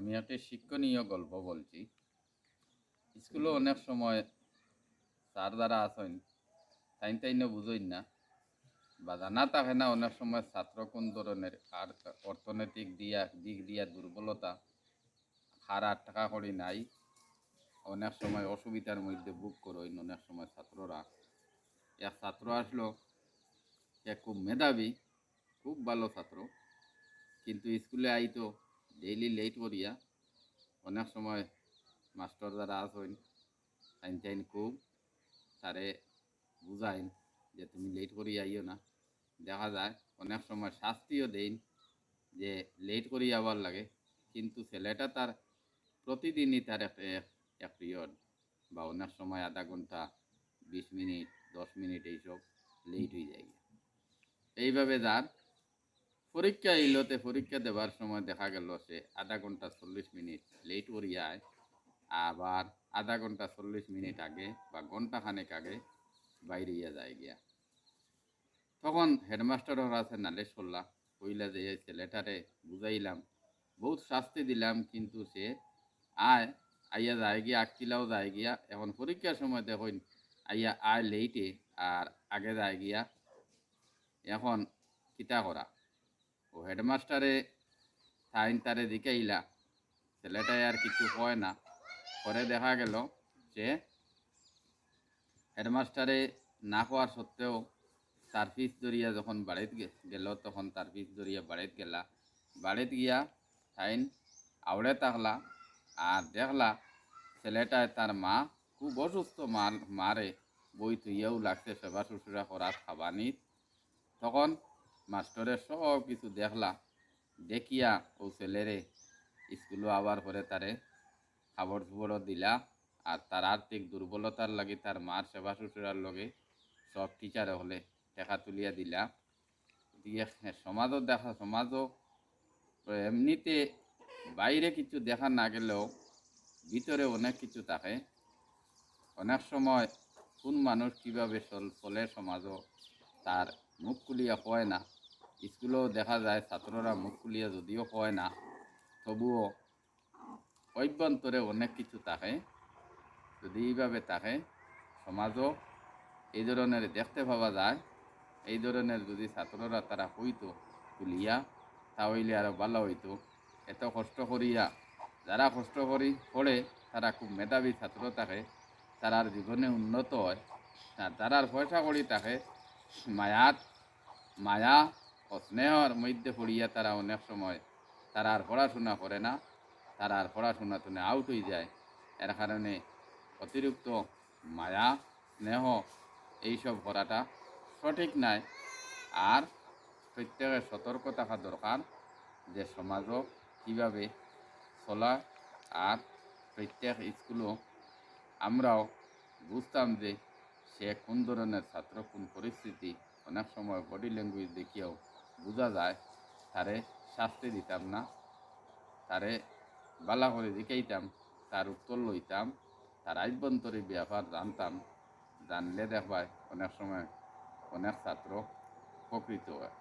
আমি একটি শিক্ষণীয় গল্প বলছি। স্কুলে অনেক সময় স্যার যারা আছেন তাইন তাইনে বুঝইন না? বা জানা থাকে না অনেক সময় ছাত্র কোন ধরনের আর অর্থনৈতিক দিয়া দিক দিয়া দুর্বলতা হার আট টাকা করি নাই অনেক সময় অসুবিধার মধ্যে বুক করইন অনেক সময় ছাত্ররা। এক ছাত্র আসলো সে খুব মেধাবী খুব ভালো ছাত্র কিন্তু স্কুলে আইতো ডেইলি লেট করিয়া অনেক সময় মাস্টার যারা আসেন আইন টাইন খুব, তারে বুঝাইন যে তুমি লেট করি আইও না। দেখা যায় অনেক সময় শাস্তিও দেন যে লেট করি আবার লাগে, কিন্তু ছেলেটা তার প্রতিদিনই তার এক পিরিয়ড বা অনেক সময় আধা ঘণ্টা, বিশ মিনিট, দশ মিনিট এইসব লেট হয়ে যায়। এইভাবে যার পরীক্ষা ইলতে পরীক্ষা দেওয়ার সময় দেখা গেল সে আধা ঘণ্টা চল্লিশ মিনিট লেট করিয়ায় আবার আধা ঘণ্টা চল্লিশ মিনিট আগে বা ঘণ্টা খানেক আগে বাইরে যায় গিয়া। তখন হেডমাস্টারের আছে নালিশ করলা কইলা যে ছেলেটারে বুঝাইলাম, বহুত শাস্তি দিলাম, কিন্তু সে আয়, আইয়া যায় গিয়া আকিলাও যায় গিয়া, এখন পরীক্ষার সময় দেখুন, আইয়া আয় লেইটে আর আগে যায় গিয়া এখন কিতা করা? ও হেডমাস্টারে সাইন তারে দিকাইলা ছেলেটাই আর কিছু হয় না। পরে দেখা গেল যে হেডমাস্টারে না হওয়ার সত্ত্বেও তার ফিস দরিয়া যখন বাড়িতে গেল, তখন তার ফিস দরিয়া বাড়িতে গেলা। বাড়িতে গিয়া সাইন আউড়ে থাকলা আর দেখলা ছেলেটায় তার মা খুব অসুস্থ। মার মারে বই তুইয়াও লাগছে সেবা শুশ্রূষা করার খাবানিত তখন মাস্টরের সব কিছু দেখলা, দেখিয়া ও ছেলেরে স্কুলে আবার পরে তারে খাবার চুবড়ও দিলা আর তার আর্থিক দুর্বলতার লাগি তার মার সেবা শুশ্রূষার লগে সব টিচারে হলে টেকা তুলিয়া দিলা। দিয়ে সমাজও দেখা, সমাজও এমনিতে বাইরে কিছু দেখা না গেলেও ভিতরে অনেক কিছু থাকে। অনেক সময় কোন মানুষ কীভাবে চল সমাজও তার মুখ খুলিয়া কয় না। স্কুলেও দেখা যায় ছাত্ররা মুখ খুলিয়া যদিও কয় না, তবুও অভ্যন্তরে অনেক কিছু থাকে, যদি এইভাবে থাকে, সমাজও এই ধরনের দেখতে পাওয়া যায়। এই ধরনের যদি ছাত্ররা তারা হইতো তুলিয়া তাহলে আরও ভালো হইতো। এত কষ্ট করিয়া, যারা কষ্ট করি পড়ে তারা খুব মেধাবী ছাত্র থাকে, তারার জীবনে উন্নত হয়। যারার পয়সা করি থাকে, মায়াত, মায়া ও স্নেহর মধ্যে পড়িয়া তারা অনেক সময় তারা আর পড়াশোনা করে না, তারা আর পড়াশোনা তুলে আউট হয়ে যায়। এর কারণে অতিরিক্ত মায়া, স্নেহ, এইসব করাটা সঠিক নাই। আর প্রত্যেকের সতর্ক থাকা দরকার যে সমাজও কীভাবে চলা আর প্রত্যেক স্কুলও আমরাও বুঝতাম যে সে কোন ধরনের ছাত্র, কোন পরিস্থিতি, অনেক সময় বডি ল্যাঙ্গুয়েজ দেখিয়েও বোঝা যায়, তারে শাস্তি দিতাম না, তারে বালা করে দেখাইতাম, তার উত্তর লইতাম, তার আভ্যন্তরীণ ব্যাপার জানতাম, জানলে দেখবায় অনেক সময় অনেক ছাত্র উপকৃত হয়।